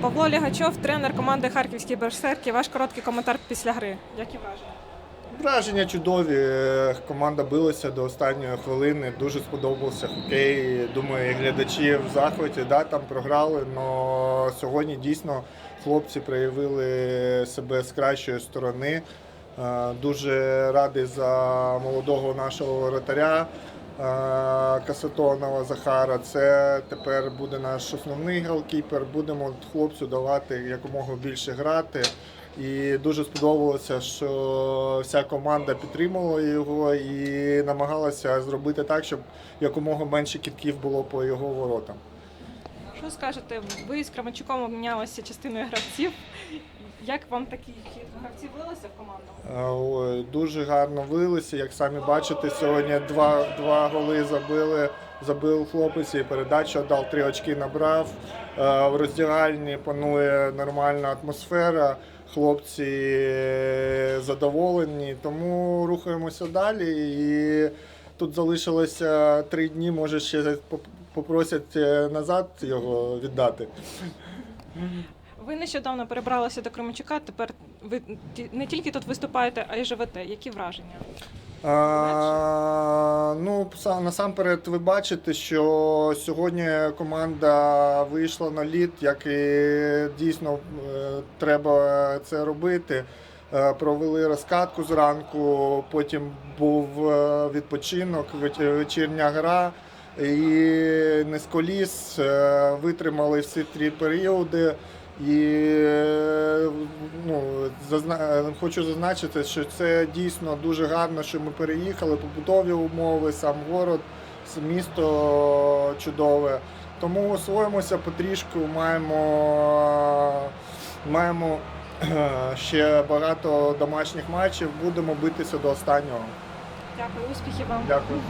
Павло Лігачов, тренер команди Харківські берсерки. Ваш короткий коментар після гри. Які враження? Враження чудові. Е, Команда билася до останньої хвилини. Дуже сподобався хокей. Думаю, і глядачі в захваті да, там програли. але сьогодні дійсно хлопці проявили себе з кращої сторони. Е, Дуже радий за молодого нашого воротаря е, Касатонова Захара. Це тепер буде наш основний голкіпер. Будемо хлопцю давати якомога більше грати. І дуже сподобалося, що вся команда підтримувала його і намагалася зробити так, щоб якомога менше кітків було по його воротам. Що скажете? Ви з Крамачуком обмінялися частиною гравців. Як вам такі хід? Гравці в команду? Ой, Дуже гарно вилися. Як самі бачите, сьогодні два, два голи забили. Забив хлопець і передачу дав, три очки набрав. Е, В роздягальні панує нормальна атмосфера. Хлопці е, задоволені, тому рухаємося далі. І тут залишилося три дні. Може ще поп- попросять е, назад його віддати. Ви нещодавно перебралися до Кременчука. Тепер ви не тільки тут виступаєте, а й живете. Які враження? А, ну, насамперед, ви бачите, що сьогодні команда вийшла на лід, як і дійсно е, треба це робити. Е, Провели розкатку зранку, потім був е, відпочинок, вечірня гра. І не з коліс витримали всі три періоди. І ну, зазна... хочу зазначити, що це дійсно дуже гарно, що ми переїхали, побутові умови, сам город, місто чудове. Тому освоїмося потрішку, маємо, маємо ще багато домашніх матчів, будемо битися до останнього. Дякую, успіхів вам. Дякую.